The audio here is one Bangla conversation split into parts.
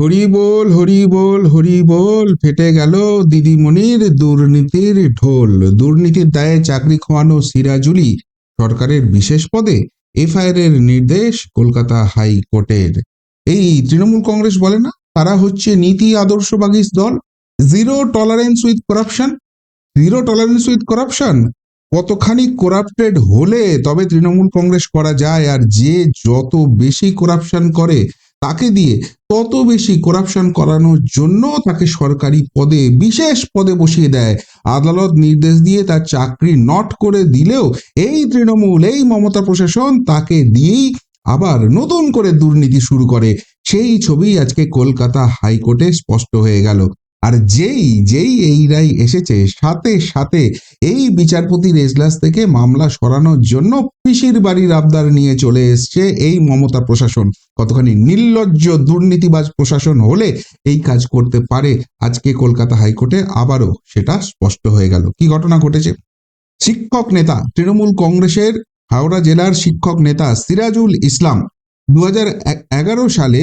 হরি বল হরি বল হরি বল ফেটে গেল দিদিমণির দুর্নীতির ঢোল। দুর্নীতির দায়ে চাকরি খোয়ানো সিরাজুলি সরকারের বিশেষ পদে এফআইআর এর নির্দেশ কলকাতা হাইকোর্টের। এই তৃণমূল কংগ্রেস বলে না, তারা হচ্ছে নীতি আদর্শবাগী দল। Zero tolerance with corruption. Zero tolerance with corruption. কতখানি করাপ্টেড হলে তবে তৃণমূল কংগ্রেস করা যায়, আর যে যত বেশি করাপশন করে তাকে দিয়ে তত বেশি করাপশন করানোর জন্য তাকে সরকারি পদে, বিশেষ পদে বসিয়ে দেয়। আদালত নির্দেশ দিয়ে তার চাকরি নট করে দিলেও এই তৃণমূল, এই মমতা প্রশাসন তাকে দিয়েই আবার নতুন করে দুর্নীতি শুরু করে। সেই ছবি আজকে কলকাতা হাইকোর্টে স্পষ্ট হয়ে গেল। আর যেই যেই এই রায় এসেছে, সাথে সাথে এই বিচারপতির এজলাস থেকে মামলা সরানোর জন্য পিসির বাড়ির আবদার নিয়ে চলে এসছে এই মমতা প্রশাসন। কতখানি নির্লজ্জ দুর্নীতিবাজ প্রশাসন হলে এই কাজ করতে পারে আজকে কলকাতা হাইকোর্টে, আবারও সেটা স্পষ্ট হয়ে গেল। কি ঘটনা ঘটেছে? শিক্ষক নেতা, তৃণমূল কংগ্রেসের হাওড়া জেলার শিক্ষক নেতা সিরাজুল ইসলাম দু এগারো সালে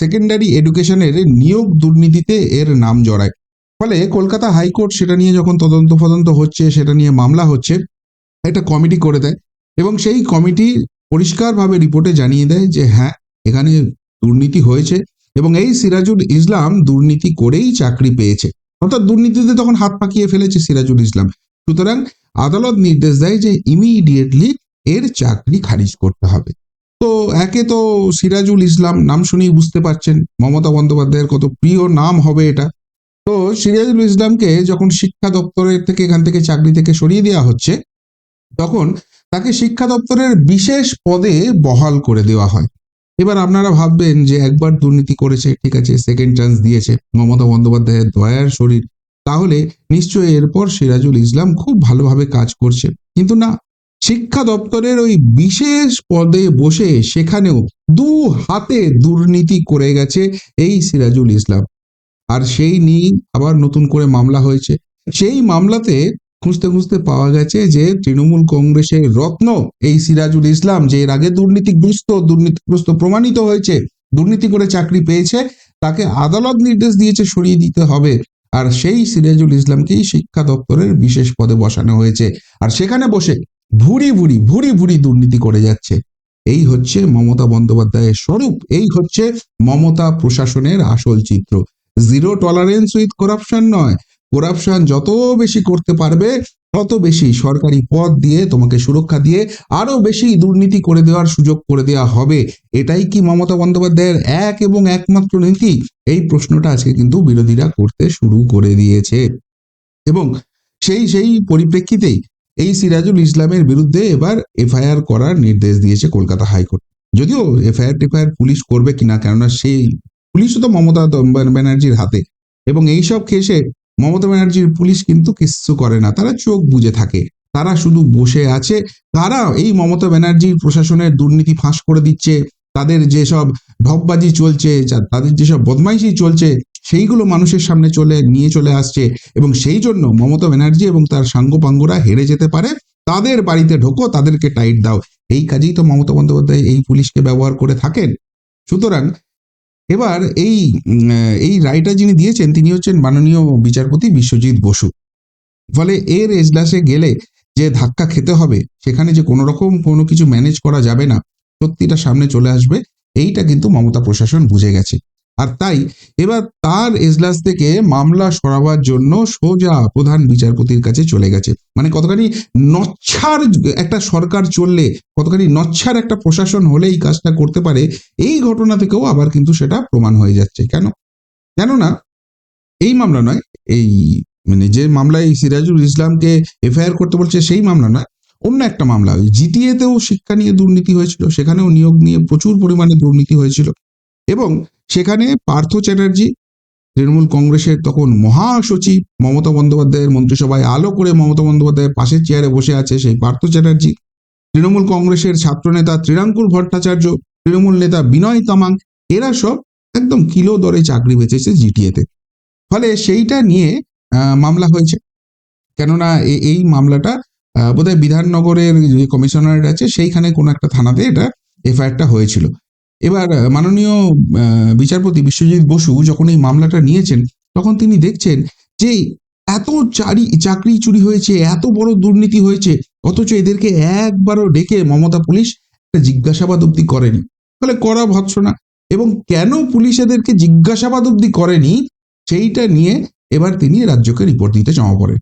সেকেন্ডারি এডুকেশনের নিয়োগ দুর্নীতিতে এর নাম জড়ায়। ফলে কলকাতা হাইকোর্ট সেটা নিয়ে যখন তদন্ত ফদন্ত হচ্ছে, সেটা নিয়ে মামলা হচ্ছে, একটা কমিটি করে দেয় এবং সেই কমিটি পরিষ্কারভাবে রিপোর্টে জানিয়ে দেয় যে হ্যাঁ এখানে দুর্নীতি হয়েছে এবং এই সিরাজুল ইসলাম দুর্নীতি করেই চাকরি পেয়েছে। অর্থাৎ দুর্নীতিতে তখন হাত পাকিয়ে ফেলেছে সিরাজুল ইসলাম। সুতরাং আদালত নির্দেশ দেয় যে ইমিডিয়েটলি এর চাকরি খারিজ করতে হবে। তো একে তো সিরাজুল ইসলাম, নাম শুনেই বুঝতে পারছেন, মমতা বন্দ্যোপাধ্যায়ের কত প্রিয় নাম হবে এটা। তো সিরাজুল ইসলামকে যখন শিক্ষা দপ্তরের থেকে, এখান থেকে চাকরি থেকে সরিয়ে দেওয়া হচ্ছে, তখন তাকে শিক্ষা দপ্তরের বিশেষ পদে বহাল করে দেওয়া হয়। এবার আপনারা ভাববেন যে একবার দুর্নীতি করেছে, ঠিক আছে সেকেন্ড চান্স দিয়েছে মমতা বন্দ্যোপাধ্যায়ের দয়ার শরীর, তাহলে নিশ্চয়ই এরপর সিরাজুল ইসলাম খুব ভালোভাবে কাজ করছে। কিন্তু না শিক্ষা দপ্তরের ওই বিশেষ পদে বসে সেখানেও দু হাতে দুর্নীতি করে গেছে এই সিরাজুল ইসলাম। আর সেই নিয়েই আবার নতুন করে মামলা হয়েছে। সেই মামলাতে খুঁজতে খুঁজতে পাওয়া গেছে যে তৃণমূল কংগ্রেসের রত্ন এই সিরাজুল ইসলাম যে এর আগে দুর্নীতিগ্রস্ত দুর্নীতিগ্রস্ত প্রমাণিত হয়েছে, দুর্নীতি করে চাকরি পেয়েছে, তাকে আদালত নির্দেশ দিয়েছে সরিয়ে দিতে হবে। আর সেই সিরাজুল ইসলামকেই শিক্ষা দপ্তরের বিশেষ পদে বসানো হয়েছে। আর সেখানে বসে ভুরি ভুরি ভুরি ভুরি দুর্নীতি করে যাচ্ছে। এই হচ্ছে মমতা বন্দ্যোপাধ্যায়ের স্বরূপ। এই হচ্ছে মমতা প্রশাসনের আসল চিত্র। জিরো টলারেন্স উইথ করাপশন নয়। করাপশন যত বেশি করতে পারবে, তত বেশি সরকারি পদ দিয়ে তোমাকে সুরক্ষা দিয়ে আরও বেশি দুর্নীতি করে দেওয়ার সুযোগ করে দেওয়া হবে। এটাই কি মমতা বন্দ্যোপাধ্যায়ের এক এবং একমাত্র নীতি? এই প্রশ্নটা আজকে কিন্তু বিরোধীরা করতে শুরু করে দিয়েছে। এবং সেই সেই পরিপ্রেক্ষিতেই এই সিরাজুল ইসলামের বিরুদ্ধে এবার এফআইআর করার নির্দেশ দিয়েছে কলকাতা হাইকোর্ট। যদিও এফআইআর টেফআইআর পুলিশ করবে কিনা কেননা সেই পুলিশও তো মমতা ব্যানার্জির হাতে। এবং এইসব কেসে মমতা ব্যানার্জির পুলিশ কিন্তু কিচ্ছু করে না, তারা চোখ বুজে থাকে। তারা শুধু বসে আছে। তারা এই মমতা ব্যানার্জির প্রশাসনের দুর্নীতি ফাঁস করে দিচ্ছে। তাদের যেসব ঢপবাজি চলছে তাদের যেসব বদমাইশি চলছে সেইগুলো মানুষের সামনে চলে, নিয়ে চলে আসছে এবং সেই জন্য মমতা ব্যানার্জি এবং তার সাঙ্গপাঙ্গরা হেরে যেতে পারে। তাদের বাড়িতে ঢোকো, তাদেরকে টাইট দাও। এই কাজেই তো মমতা বন্দ্যোপাধ্যায় এই পুলিশকে ব্যবহার করে থাকেন। সুতরাং এবার এই এই রায়টা যিনি দিয়েছেন, তিনি হচ্ছেন মাননীয় বিচারপতি বিশ্বজিৎ বসু। ফলে এর এজলাসে গেলে যে ধাক্কা খেতে হবে, সেখানে যে কোনো রকম কোনো কিছু ম্যানেজ করা যাবে না, সত্যিটা সামনে চলে আসবে, এইটা কিন্তু মমতা প্রশাসন বুঝে গেছে। আর তাই এবার তার এজলাস থেকে মামলা সরাবার জন্য সোজা প্রধান বিচারপতির কাছে চলে গেছে। মানে কতখানি নচ্ছার একটা সরকার চললে, কতখানি নচ্ছার একটা প্রশাসন হলে এই কাজটা করতে পারে, এই ঘটনা থেকেও আবার কিন্তু সেটা প্রমাণ হয়ে যাচ্ছে। কেন? কেননা এই মামলা নয়, এই মানে যে মামলায় সিরাজুল ইসলামকে এফআইআর করতে বলছে সেই মামলা নয়, অন্য একটা মামলা। ওই জিটিএতেও শিক্ষা নিয়ে দুর্নীতি হয়েছিল, সেখানেও নিয়োগ নিয়ে প্রচুর পরিমাণে দুর্নীতি হয়েছিল। এবং সেখানে পার্থ চ্যাটার্জি, তৃণমূল কংগ্রেসের তখন মহাসচিব মমতা বন্দ্যোপাধ্যায়ের মন্ত্রিসভায় আলো করে মমতা বন্দ্যোপাধ্যায়ের পাশের চেয়ারে বসে আছে সেই পার্থ চ্যাটার্জি। তৃণমূল কংগ্রেসের ছাত্রনেতা তৃণাঙ্কুর ভট্টাচার্য, তৃণমূল নেতা বিনয় তামাং, এরা সব একদম কিলো দরে চাকরি বেঁচেছে জিটিএতে ফলে সেইটা নিয়ে মামলা হয়েছে। কেননা এই মামলাটা বোধহয় বিধাননগরের যে কমিশনারেট আছে সেইখানে কোনো একটা থানাতে এটা এফআইআরটা হয়েছিল। এবার মাননীয় বিচারপতি বিশ্বজিৎ বসু যখন এই মামলাটা নিয়েছেন, তখন তিনি দেখছেন যে এত চারি, চাকরি চুরি হয়েছে, এত বড় দুর্নীতি হয়েছে, অথচ এদেরকে একবারও ডেকে মমতা পুলিশ জিজ্ঞাসাবাদ অব্দি করেনি। তাহলে করা ভৎসনা। এবং কেন পুলিশ এদেরকে জিজ্ঞাসাবাদ অব্দি করেনি, সেইটা নিয়ে এবার তিনি রাজ্যকে রিপোর্ট দিতে জমা পড়েন।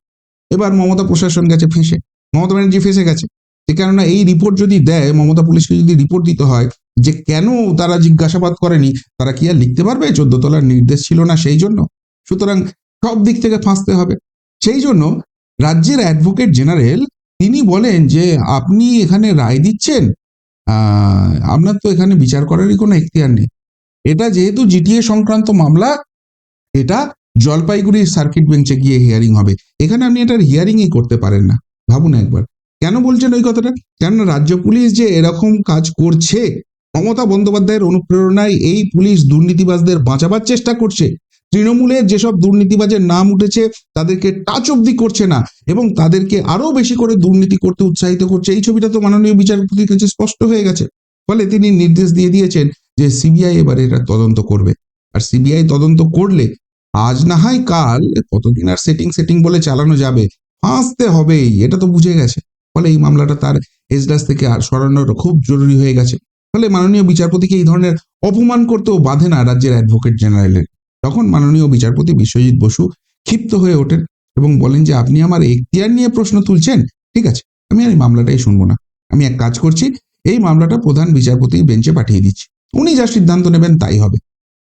এবার মমতা প্রশাসন গেছে ফেসে। মমতা ব্যানার্জি ফেসে গেছে। যে কেননা এই রিপোর্ট যদি দেয়, মমতা পুলিশকে যদি রিপোর্ট দিতে হয় যে কেন তারা জিজ্ঞাসাবাদ করেনি, তারা কি আর লিখতে পারবে? চোদ্দ তলার নির্দেশ ছিল না সেই জন্য। সুতরাং সব দিক থেকে ফাঁসতে হবে। সেই জন্য রাজ্যের অ্যাডভোকেট জেনারেল তিনি বলেন যে আপনি এখানে রায় দিচ্ছেন আপনার তো এখানে বিচার করারই কোনো এখতিয়ার নেই। এটা যেহেতু জিটিএ সংক্রান্ত মামলা, এটা জলপাইগুড়ির সার্কিট বেঞ্চে গিয়ে হিয়ারিং হবে। এখানে আপনি এটার হিয়ারিংই করতে পারেন না। ভাবুন একবার। কেন বলছেন ওই কথাটা? কেননা রাজ্য পুলিশ যে এরকম কাজ করছে মমতা বন্দ্যোপাধ্যায়ের অনুপ্রেরণায় এই পুলিশ দুর্নীতিবাজদের বাঁচাবার চেষ্টা করছে। তৃণমূলের যেসব দুর্নীতিবাজের নাম উঠেছে, তাদেরকে টাচ অব্দি করছে না এবং তাদেরকে আরও বেশি করে দুর্নীতি করতে উৎসাহিত করছে। এই ছবিটা তো মাননীয় বিচারপতির কাছে স্পষ্ট হয়ে গেছে। ফলে তিনি নির্দেশ দিয়ে দিয়েছেন যে সিবিআই এবার এটা তদন্ত করবে। আর সিবিআই তদন্ত করলে আজ না হয় কাল কতদিন আর সেটিং সেটিং বলে চালানো যাবে, ফাঁসতে হবেই, এটা তো বুঝে গেছে। ফলে এই মামলাটা তার এজলাস থেকে আর সরানোর খুব জরুরি হয়ে গেছে। ফলে মাননীয় বিচারপতিকে এই ধরনের অপমান করতেও বাধে না রাজ্যের অ্যাডভোকেট জেনারেলের তখন মাননীয় বিচারপতি বিশ্বজিৎ বসু ক্ষিপ্ত হয়ে ওঠেন এবং বলেন যে, আপনি আমার এখতিয়ার নিয়ে প্রশ্ন তুলছেন? ঠিক আছে, আমি আর এই মামলাটাই শুনব না। আমি এক কাজ করছি, এই মামলাটা প্রধান বিচারপতির বেঞ্চে পাঠিয়ে দিচ্ছি। উনি যা সিদ্ধান্ত নেবেন তাই হবে।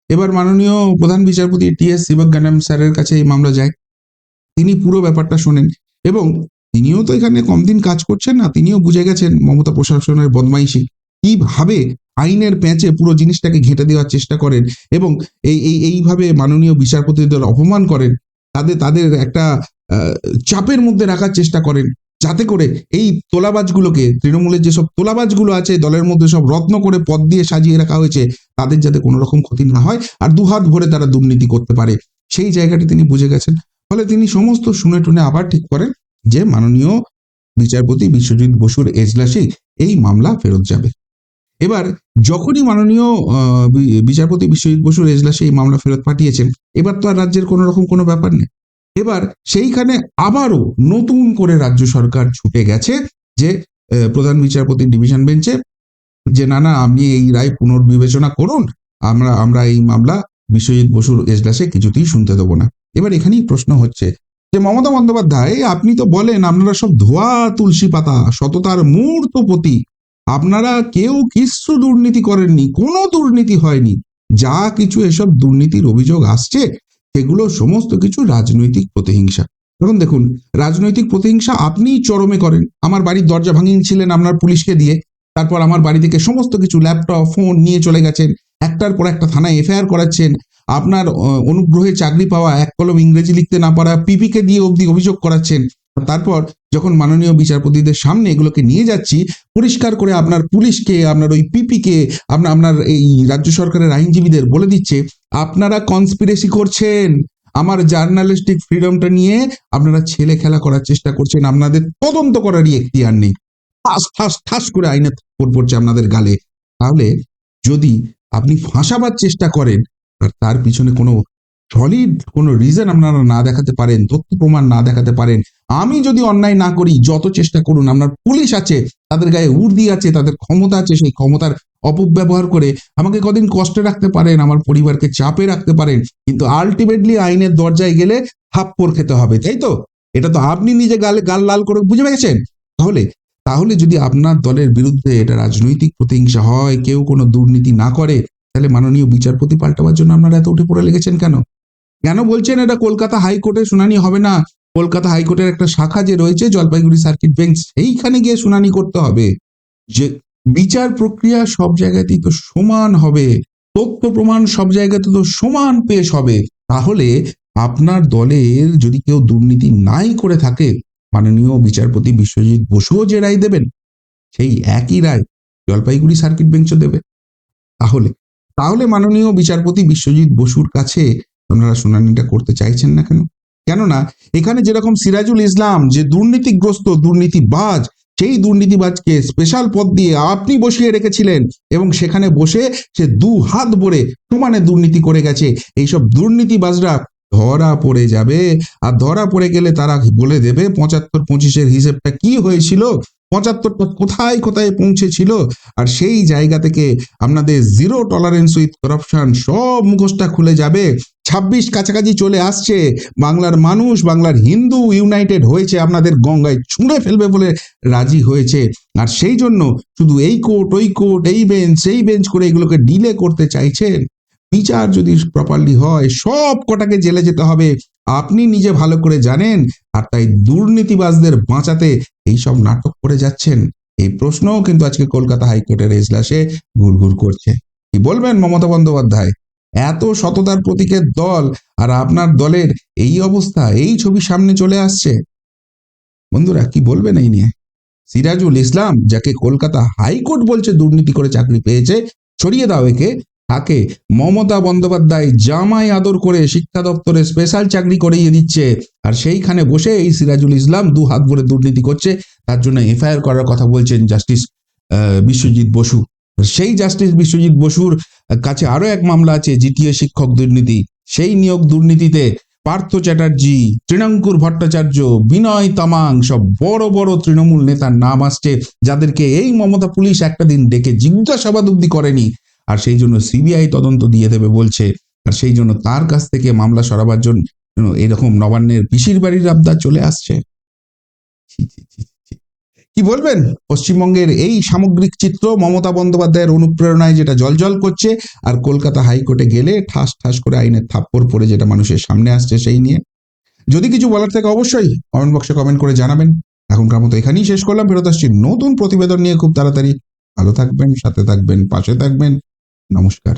এবার মাননীয় প্রধান বিচারপতি টি এস শিবজ্ঞানম স্যারের কাছে এই মামলা যায়। তিনি পুরো ব্যাপারটা শোনেন এবং তিনিও তো এখানে কম দিন কাজ করছেন না, তিনিও বুঝে গেছেন মমতা প্রশাসনের বদমাইশি। কীভাবে আইনের প্যাঁচে পুরো জিনিসটাকে ঘেঁটে দেওয়ার চেষ্টা করেন এবং এই এই, এইভাবে মাননীয় বিচারপতিদের অপমান করেন, তাদের তাদের একটা চাপের মধ্যে রাখার চেষ্টা করেন, যাতে করে এই তোলাবাজগুলোকে, তৃণমূলের যেসব তোলাবাজগুলো আছে, দলের মধ্যে সব রত্ন করে পদ দিয়ে সাজিয়ে রাখা হয়েছে, তাদের যাতে কোনো রকম ক্ষতি না হয় আর দুহাত ভরে তারা দুর্নীতি করতে পারে। সেই জায়গাটি তিনি বুঝে গেছেন। ফলে তিনি সমস্ত শুনে টুনে আবার ঠিক করেন যে মাননীয় বিচারপতি বিশ্বজিৎ বসুর এজলাসেই এই মামলা ফেরত যাবে। এবার যখনই মাননীয় বিচারপতি বিশ্বজিৎ বসুর এজলাসে এই মামলা ফেরত পাঠিয়েছেন, এবার তো আর রাজ্যের কোনো রকম কোনো ব্যাপার নেই। এবার সেইখানে আবারও নতুন করে রাজ্য সরকার ছুটে গেছে যে প্রধান বিচারপতি ডিভিশন বেঞ্চে যে, না না, আপনি এই রায় পুনর্বিবেচনা করুন, আমরা আমরা এই মামলা বিশ্বজিৎ বসুর এজলাসে কিছুতেই শুনতে দেবো না। এবার এখানেই প্রশ্ন হচ্ছে যে, মমতা বন্দ্যোপাধ্যায়, আপনি তো বলেন, আপনারা সব ধোয়া, তুলসী পাতা, সততার মূর্তপতি আপনারা কেউ কিচ্ছু দুর্নীতি করেননি, কোনো দুর্নীতি হয়নি। যা কিছু এসব দুর্নীতির অভিযোগ আসছে, সেগুলো সমস্ত কিছু রাজনৈতিক প্রতিহিংসা। এখন দেখুন, রাজনৈতিক প্রতিহিংসা আপনিই চরমে করেন। আমার বাড়ির দরজা ভাঙিয়েছিলেন আপনার পুলিশকে দিয়ে। তারপর আমার বাড়ি থেকে সমস্ত কিছু, ল্যাপটপ, ফোন নিয়ে চলে গেছেন। একটার পর একটা থানায় এফআইআর করাচ্ছেন। আপনার অনুগ্রহে চাকরি পাওয়া, এক কলম ইংরেজি লিখতে না পারা, পিপিকে দিয়ে অবধি অভিযোগ করাচ্ছেন। তারপর যখন মাননীয় বিচারপতিদের সামনে এগুলোকে নিয়ে যাচ্ছি, পরিষ্কার করে আপনার পুলিশকে, আপনার ওই পিপিকে আপনার আপনার এই রাজ্য সরকারের আইনজীবীদের বলে দিচ্ছে, আপনারা কনস্পিরেসি করছেন। আমার জার্নালিস্টিক ফ্রিডমটা নিয়ে আপনারা ছেলে খেলা করার চেষ্টা করছেন। আপনাদের তদন্ত করারই এখতিয়ার নেই। ঠাস ঠাস ঠাস করে আইনে পড়ছে আপনাদের গালে। তাহলে যদি আপনি ফাঁসাবার চেষ্টা করেন, আর তার পিছনে কোনো সলিড কোনো রিজন আপনারা না দেখাতে পারেন, তথ্য প্রমাণ না দেখাতে পারেন আমি যদি অন্যায় না করি, যত চেষ্টা করুন, আপনার পুলিশ আছে, তাদের গায়ে উর্দি আছে, তাদের ক্ষমতা আছে, সেই ক্ষমতার অপব্যবহার করে আমাকে কদিন কষ্টে রাখতে পারেন, আমার পরিবারকে চাপে রাখতে পারেন, কিন্তু আলটিমেটলি আইনের দরজায় গেলে থাপ্পড় খেতে হবে, তাই তো? এটা তো আপনি নিজে গালে, গাল লাল করে বুঝে পেয়েছেন তাহলে তাহলে যদি আপনার দলের বিরুদ্ধে এটা রাজনৈতিক প্রতিহিংসা হয়, কেউ কোনো দুর্নীতি না করে, তাহলে মাননীয় বিচারপতি পাল্টাবার জন্য আপনারা এত উঠে পড়ে লেগেছেন কেন? কেন বলছেন এটা কলকাতা হাইকোর্টে শুনানি হবে না? কলকাতা হাইকোর্টের একটা শাখা যে রয়েছে, জলপাইগুড়ি সার্কিট বেঞ্চ, সেইখানে গিয়ে শুনানি করতে হবে যে বিচার প্রক্রিয়া সব জায়গাতেই তো সমান হবে, তথ্য প্রমাণ সব জায়গাতে তো সমান পেশ হবে। তাহলে আপনার দলের যদি কেউ দুর্নীতি নাই করে থাকে, মাননীয় বিচারপতি বিশ্বজিৎ বসুও যে রায় দেবেন, সেই একই রায় জলপাইগুড়ি সার্কিট বেঞ্চও দেবে। তাহলে তাহলে মাননীয় বিচারপতি বিশ্বজিৎ বসুর কাছে আপনারা শুনানিটা করতে চাইছেন না কেন? কেননা এখানে যেরকম সিরাজুল ইসলাম যে দুর্নীতিগ্রস্ত, দুর্নীতিবাজ, সেই দুর্নীতিবাজকে স্পেশাল পদ দিয়ে আপনি বসিয়ে রেখেছিলেন এবং সেখানে বসে সে দু হাত ভরে সমানে দুর্নীতি করে গেছে। এইসব দুর্নীতিবাজরা ধরা পড়ে যাবে। আর ধরা পড়ে গেলে তারা বলে দেবে পঁচাত্তর পঁচিশের হিসেবটা কি হয়েছিল? পঁচাত্তরটা কোথায় কোথায় পৌঁছেছিল আর সেই জায়গা থেকে আপনাদের জিরো টলারেন্স উইথ করাপশন সব মুখোশটা খুলে যাবে। ছাব্বিশ কাছাকাছি চলে আসছে। বাংলার মানুষ, বাংলার হিন্দু ইউনাইটেড হয়েছে, আপনাদের গঙ্গায় ছুঁড়ে ফেলবে বলে রাজি হয়েছে। আর সেই জন্য শুধু এই কোর্ট ওই কোর্ট এই বেঞ্চ সেই বেঞ্চ করে এগুলোকে ডিলে করতে চাইছেন। বিচার যদি প্রপারলি হয়, সব কটাকে জেলে যেতে হবে। আপনি নিজে ভালো করে জানেন আর তাই দুর্নীতিবাজদের বাঁচাতে এইসব নাটক করে যাচ্ছেন। এই প্রশ্নও কিন্তু আজকে কলকাতা হাইকোর্টের এজলাসে ঘুরঘুর করছে। কি বলবেন মমতা বন্দ্যোপাধ্যায়? এত সততার প্রতীকের দল আর আপনার দলের এই অবস্থা, এই ছবি সামনে চলে আসছে। বন্ধুরা, কি বলবেন এই নিয়ে? সিরাজুল ইসলাম, যাকে কলকাতা হাইকোর্ট বলছে দুর্নীতি করে চাকরি পেয়েছে সরিয়ে দাও একে। তাকে মমতা বন্দ্যোপাধ্যায় জামাই আদর করে শিক্ষা দপ্তরে স্পেশাল চাকরি করিয়ে দিচ্ছে। আর সেইখানে বসে এই সিরাজুল ইসলাম দু হাত ভরে দুর্নীতি করছে। তার জন্য এফআইআর করার কথা বলছেন জাস্টিস বিশ্বজিৎ বসু। সেই জাস্টিস বিশ্বজিৎ বসুর কাছে আরও এক মামলা আছে, জিটিএ শিক্ষক দুর্নীতি। সেই নিয়োগ দুর্নীতিতে পার্থ চ্যাটার্জি, তৃণাঙ্কুর ভট্টাচার্য, বিনয় তামাং সব বড় বড় তৃণমূল নেতার নাম আসছে, যাদেরকে এই মমতা পুলিশ একটা দিন ডেকে জিজ্ঞাসাবাদ অব্দি করেনি। আর সেই জন্য সিবিআই তদন্ত দিয়ে দেবে বলছে, আর সেই জন্য তার কাছ থেকে মামলা সরাবার জন্য এরকম নবান্নের পিসির বাড়ির আবদার চলে আসছে। কি বলবেন? পশ্চিমবঙ্গের এই সামগ্রিক চিত্র মমতা বন্দ্যোপাধ্যায়ের অনুপ্রেরণায় যেটা জলজল করছে, আর কলকাতা হাইকোর্টে গেলে ঠাস ঠাস করে আইনের থাপ্পড় পড়ে যেটা মানুষের সামনে আসছে সেই নিয়ে। যদি কিছু বলার থাকে অবশ্যই কমেন্ট বক্সে কমেন্ট করে জানাবেন। এখনকার মতো এখানেই শেষ করলাম। ফেরত আসছি নতুন প্রতিবেদন নিয়ে। খুব তাড়াতাড়ি। ভালো থাকবেন, সাথে থাকবেন, পাশে থাকবেন। নমস্কার।